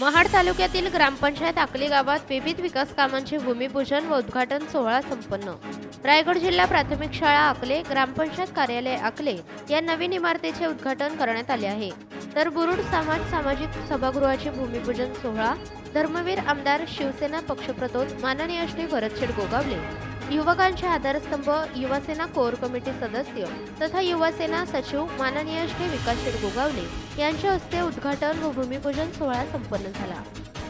महाड तालुक्यातील ग्रामपंचायत आकली गावात विविध विकास कामांचे भूमिपूजन व उद्घाटन सोहळा संपन्न. रायगड जिल्हा प्राथमिक शाळा आकले ग्रामपंचायत कार्यालय आकले या नवीन इमारतीचे उद्घाटन करण्यात आले आहे. तर बुरुड समाज सामाजिक सभागृहाचे भूमिपूजन सोहळा धर्मवीर आमदार शिवसेना पक्षप्रतोद माननीय श्री भरतशेठ गोगावले. युवकांचे आधारस्तंभ युवासेना कोर कमिटी सदस्य तथा युवासेना सचिव माननीय श्री विकासशेठ गोगावले यांच्या हस्ते उद्घाटन व भूमिपूजन सोहळा संपन्न झाला.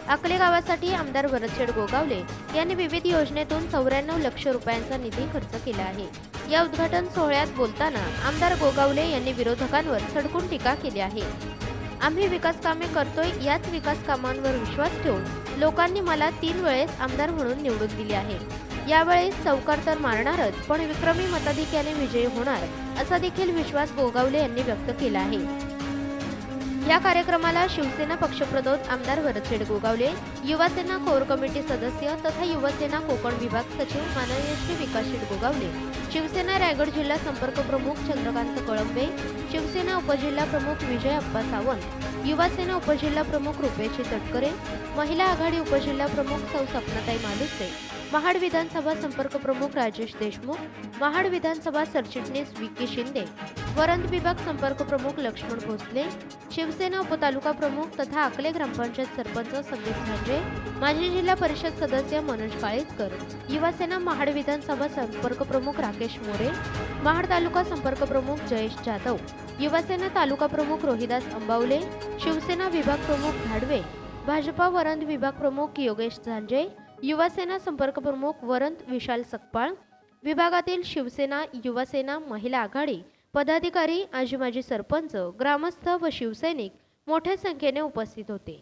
अकले गावासाठी आमदार वरदशेड गोगावले यांनी विविध योजनेतून चौऱ्याण्णव लक्ष रुपयांचा निधी खर्च केला आहे. या उद्घाटन सोहळ्यात बोलताना आमदार गोगावले यांनी विरोधकांवर सडकून टीका केली आहे. आम्ही विकास कामे करतोय याच विकास कामांवर विश्वास ठेवून लोकांनी मला तीन वेळेस आमदार म्हणून निवडून दिले आहे. यावेळेस चौकार तर मारणारच पण विक्रमी मताधिक्याने विजयी होणार असा देखील विश्वास गोगावले यांनी व्यक्त केला आहे. या कार्यक्रमाला शिवसेना पक्षप्रतोद आमदार भरतशेठ गोगावले युवासेना कोर कमिटी सदस्य तथा युवसेना कोकण विभाग सचिव माननीय श्री विकासशेठ गोगावले शिवसेना रायगड जिल्हा संपर्क प्रमुख चंद्रकांत कळंबे शिवसेना उपजिल्हा प्रमुख विजय अप्पा सावंत युवासेना उपजिल्हा प्रमुख रुपेश तटकरे महिला आघाडी उपजिल्हा प्रमुख सौ सपनाताई मालुसरे महाड विधानसभा संपर्क प्रमुख राजेश देशमुख महाड विधानसभा सरचिटणीस विकी शिंदे वरंद विभाग संपर्क प्रमुख लक्ष्मण भोसले शिवसेना उपतालुका प्रमुख तथा अकले ग्रामपंचायत सरपंच संदीप झांजे माजी जिल्हा परिषद सदस्य मनोज काळेजकर युवासेना महाड विधानसभा संपर्क प्रमुख राकेश मोरे महाड तालुका संपर्क प्रमुख जयेश जाधव युवासेना तालुका प्रमुख रोहिदास अंबावले शिवसेना विभाग प्रमुख धाडवे भाजपा वरंद विभाग प्रमुख योगेश झांजे युवासेना संपर्कप्रमुख वरंत विशाल सकपाळ विभागातील शिवसेना युवासेना महिला आघाडी पदाधिकारी आजी माजी सरपंच ग्रामस्थ व शिवसैनिक मोठ्या संख्येने उपस्थित होते.